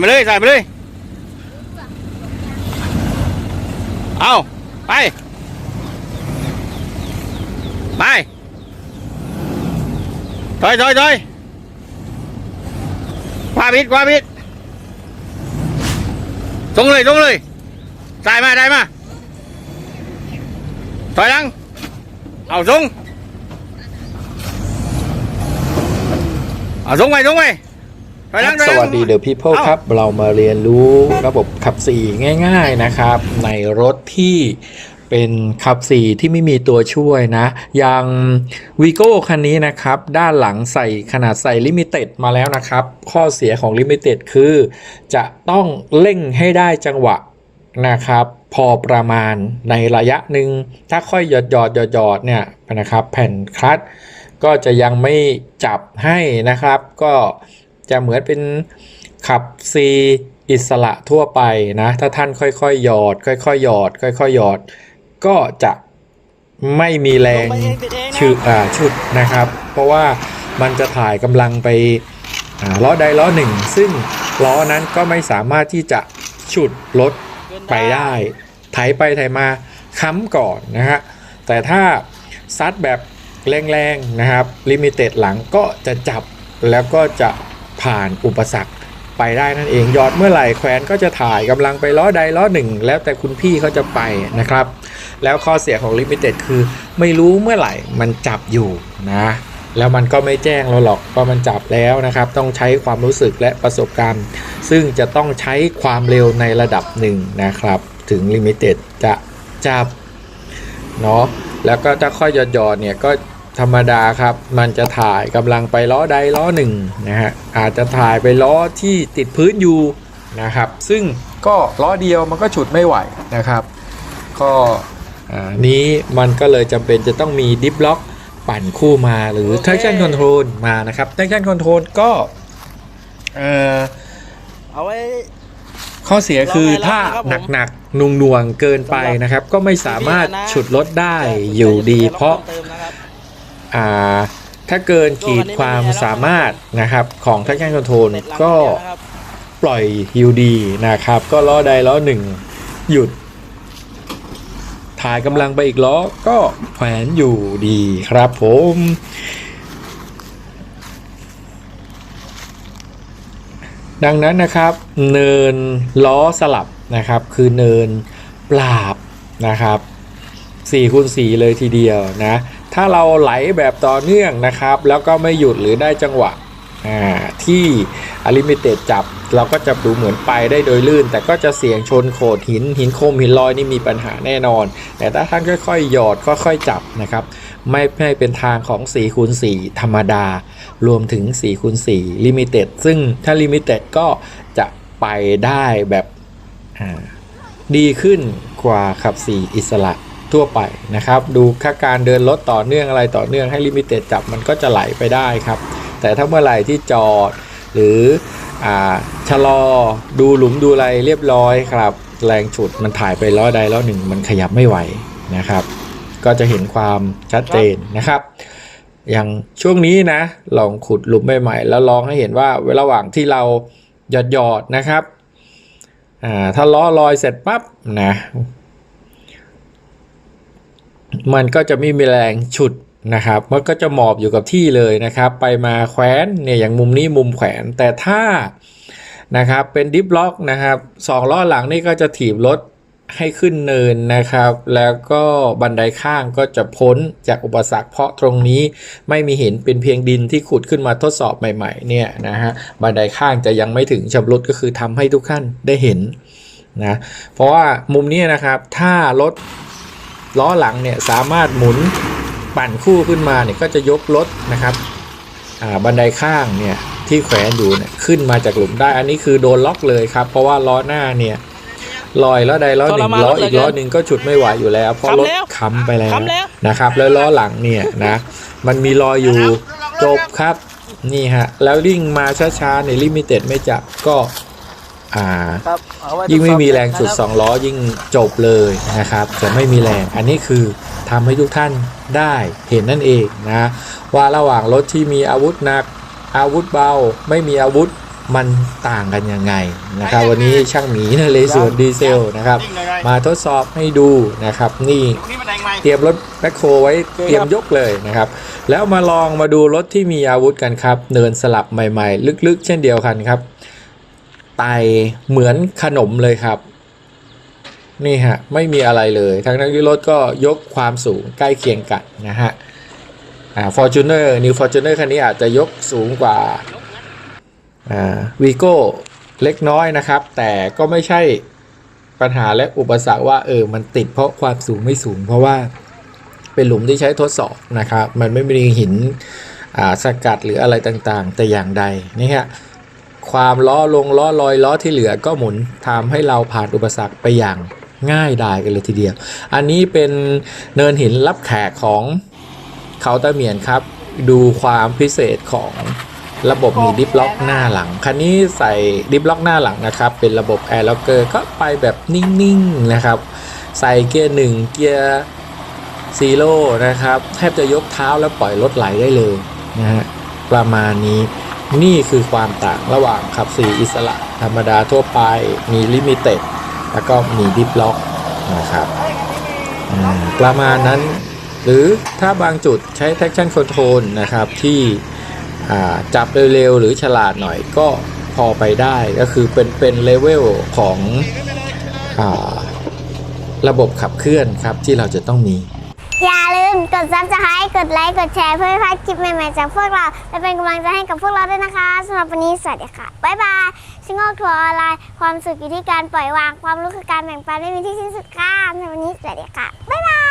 มาเลยใส่มาเลย เอาไป ไปถอยถอยถอยขวาบิดขวาบิดตรงเลยตรงเลยใส่มาได้มาถอยหลัง เอาตรงเอาตรงไปตรงไป ถอยหลังถอยสหลังวัสดีเดอะพีเพิลเอ้าครับ เรามาเรียนรู้ระบบขับสี่ง่าย ๆนะครับ ในรถที่เป็นขับสี่ที่ไม่มีตัวช่วยนะ อย่างวีโก้คันนี้นะครับ ด้านหลังใส่ขนาดใส่ลิมิเต็ดมาแล้วนะครับ ข้อเสียของลิมิเต็ดคือ จะต้องเร่งให้ได้จังหวะนะครับพอประมาณในระยะหนึ่งถ้าค่อยหยอดหยอดหยอดหยอดเนี่ยนะครับ แผ่นคลัตช์ก็จะยังไม่จับให้นะครับ ก็ จะเหมือนเป็นขับ C อิสระทั่วไปนะ ถ้าท่านค่อยๆ หยอด ค่อยๆ หยอด ค่อยๆ หยอด ก็จะไม่มีแรงชุดอ่าชุดนะครับ เพราะว่ามันจะถ่ายกำลังไปอ่าล้อใดล้อหนึ่ง ซึ่งล้อนั้นก็ไม่สามารถที่จะฉุดรถไปได้ไถไปไถมาค้ำก่อนนะฮะ แต่ถ้าซัดแบบแรงๆนะครับ ลิมิเต็ดหลังก็จะจับแล้วก็จะ ผ่านอุปสรรคไปได้นั่นเองหยอดเมื่อไหร่แขวนก็จะถ่ายกำลังไปล้อใดล้อหนึ่ง แล้วแต่คุณพี่เขาจะไปนะครับ แล้วข้อเสียของลิมิเต็ดคือ ไม่รู้เมื่อไหร่มันจับอยู่นะแล้วมันก็ไม่แจ้งเราหรอกว่ามันจับแล้วนะครับ ต้องใช้ความรู้สึกและประสบการณ์ ซึ่งจะต้องใช้ความเร็วในระดับหนึ่งนะครับ ถึงลิมิเต็ดจะจับเนาะแล้วก็ถ้าค่อยหยอดๆเนี่ยก็ ธรรมดาครับ มันจะถ่ายกำลังไปล้อใดล้อหนึ่งนะฮะอาจจะถ่ายไปล้อที่ติดพื้นอยู่นะครับ ซึ่งก็ล้อเดียวมันก็ฉุดไม่ไหวนะครับ ก็อ่านี้มันก็เลยจำเป็นจะต้องมีดิฟล็อกปั่นคู่มาหรือ traction control มานะครับ traction control ก็เอ่อเอาไว้ข้อเสียคือลองไงถ้าลองไงครับผมหนักๆหน่วงๆเกินไปนะครับ ก็ไม่สามารถฉุดรถได้อยู่ดีเพราะ ถ้าเกินขีดความสามารถนะครับของทักชั่นคอนโทรลก็ปล่อยยูดีนะครับ ก็ล้อใดล้อหนึ่งหยุด ถ่ายกำลังไปอีกล้อก็แขวนอยู่ดีครับผมดังนั้นนะครับเนินล้อสลับนะครับ คือเนินปราบนะครับ4คูณ4เลยทีเดียวนะ ถ้าเราไหลแบบต่อเนื่องนะครับ แล้วก็ไม่หยุดหรือได้จังหวะที่อลิมิเต็ดจับเราก็จะดูเหมือนไปได้โดยลื่น แต่ก็จะเสี่ยงชนโขดหิน หินโคมหินลอยนี่มีปัญหาแน่นอน แต่ถ้าท่านค่อยๆ หยอดค่อยๆ จับนะครับ ไม่ไม่เป็นทางของ4คูณ4ธรรมดา รวมถึง4คูณ4ลิมิเต็ดซึ่งถ้าลิมิเต็ดก็จะไปได้แบบดีขึ้นกว่าขับ 4 อิสระ ทั่วไปนะครับ ดูค่าการเดินรถต่อเนื่องอะไรต่อเนื่องให้ลิมิเต็ดจับมันก็จะไหลไปได้ครับ แต่ถ้าเมื่อไหร่ที่จอดหรืออชะลอดูหลุมดูอะไรเรียบร้อยครับ แรงฉุดมันถ่ายไปล้อใดล้อหนึ่ง มันขยับไม่ไหวนะครับ ก็จะเห็นความชัดเจนนะครับ อย่างช่วงนี้นะลองขุดหลุมใหม่ๆแล้วลองให้เห็นว่าระหว่างที่เราหยอดหยอดนะครับถ้าล้อลอยเสร็จปั๊บนะ มันก็จะไม่มีแรงฉุดนะครับ มันก็จะหมอบอยู่กับที่เลยนะครับ ไปมาแขวนเนี่ยอย่างมุมนี้มุมแขวน แต่ถ้านะครับเป็นดิฟล็อกนะครับสองล้อหลังนี่ก็จะถีบรถให้ขึ้นเนินนะครับ แล้วก็บันไดข้างก็จะพ้นจากอุปสรรค เพราะตรงนี้ไม่มีเห็นเป็นเพียงดินที่ขุดขึ้นมาทดสอบใหม่ ๆ เนี่ยนะฮะบันไดข้างจะยังไม่ถึงชำรุดก็คือทำให้ทุกท่านได้เห็นนะเพราะว่ามุมนี้นะครับถ้ารถ ล้อหลังเนี่ยสามารถหมุนปั่นคู่ขึ้นมาเนี่ยก็จะยกรถนะครับอ่าบันไดข้างเนี่ยที่แขวนอยู่เนี่ยขึ้นมาจากหลุมได้อันนี้คือโดนล็อกเลยครับ เพราะว่าล้อหน้าเนี่ยลอยล้อใดล้อหนึ่งทรมานล้อเหลือีอกเกินล้อหนึ่งก็ฉุดไม่ไหวอยู่แล้ว เพราะรถค้ำแล้วค้ำไปแล้วค้ำแล้วนะครับ แล้วล้อหลังเนี่ยนะมันมีรอยอยู่จบครับนี่ฮะแล้วลิ่งมาช้าๆในลิมิเต็ดไม่จับก็ อ่าครับเอาไว้ยิ่งไม่มีแรงทดจุดสอบ2ล้อยิ่งจบเลยนะครับจะไม่มีแรงอันนี้คือทำให้ทุกท่านได้เห็นนั่นเองนะว่าระหว่างรถที่มีอาวุธหนัก อาวุธเบา ไม่มีอาวุธมันต่างกันยังไงนะครับ วันนี้ช่างหมีนะเลสวนดีเซลนะครับ มาทดสอบให้ดูนะครับ นี่ตรงนี้มันแรงไหมเตรียมรถแบ็คโฮไว้เตรียมยกเลยนะครับ แล้วมาลองมาดูรถที่มีอาวุธกันครับ เนินสลับใหม่ๆ ลึกๆ เช่นเดียวกันครับ ไตเหมือนขนมเลยครับ นี่ฮะ ไม่มีอะไรเลยทั้งนั้นที่รถก็ยกความสูงใกล้เคียงกันนะฮะอ่า Fortuner New Fortuner คันนี้อาจจะยกสูงกว่าอ่าวีโก้เล็กน้อยนะครับ แต่ก็ไม่ใช่ปัญหาและอุปสรรคว่าเออมันติดเพราะความสูงไม่สูง เพราะว่าเป็นหลุมที่ใช้ทดสอบนะครับ มันไม่มีหินอ่าสกัดหรืออะไรต่างๆ แต่อย่างใดนี่ฮะ ความล้อลงล้อลอยล้อที่เหลือก็หมุนทำให้เราผ่านอุปสรรคไปอย่างง่ายดายกันเลยทีเดียว อันนี้เป็นเนินหินรับแขกของเขาตะเมียนครับ ดูความพิเศษของระบบมีดิฟล็อกหน้าหลัง คันนี้ใส่ดิฟล็อกหน้าหลังนะครับ เป็นระบบแอร์ล็อกเกอร์ก็ไปแบบนิ่งๆนะครับ ใส่เกียร์หนึ่งเกียร์ซีโร่นะครับ แทบจะยกเท้าแล้วปล่อยรถไหลได้เลยนะฮะประมาณนี้ นี่คือความต่างระหว่างขับ4อิสระ ธรรมดาทั่วไปมีลิมิเต็ดแล้วก็มีดิฟล็อกนะครับประมาณนั้น หรือถ้าบางจุดใช้ traction control นะครับที่จับเร็วๆ หรือฉลาดหน่อยก็พอไปได้ก็คือเป็นเป็นเลเวลของอระบบขับเคลื่อนครับที่เราจะต้องมี อย่าลืมกด subscribe กดไลค์กดแชร์เพื่อไม่พลาดคลิปใหม่ๆจากพวกเรา และเป็นกำลังใจให้กับพวกเราด้วยนะคะสำหรับวันนี้สวัสดีค่ะ บ๊ายบายชิงโง่ทัวร์ออนไลน์ความสุขอยู่ที่การปล่อยวางความรู้คือการแบ่งปันไม่มีที่สิ้นสุดค่ะในวันนี้สวัสดีค่ะ บ๊ายบาย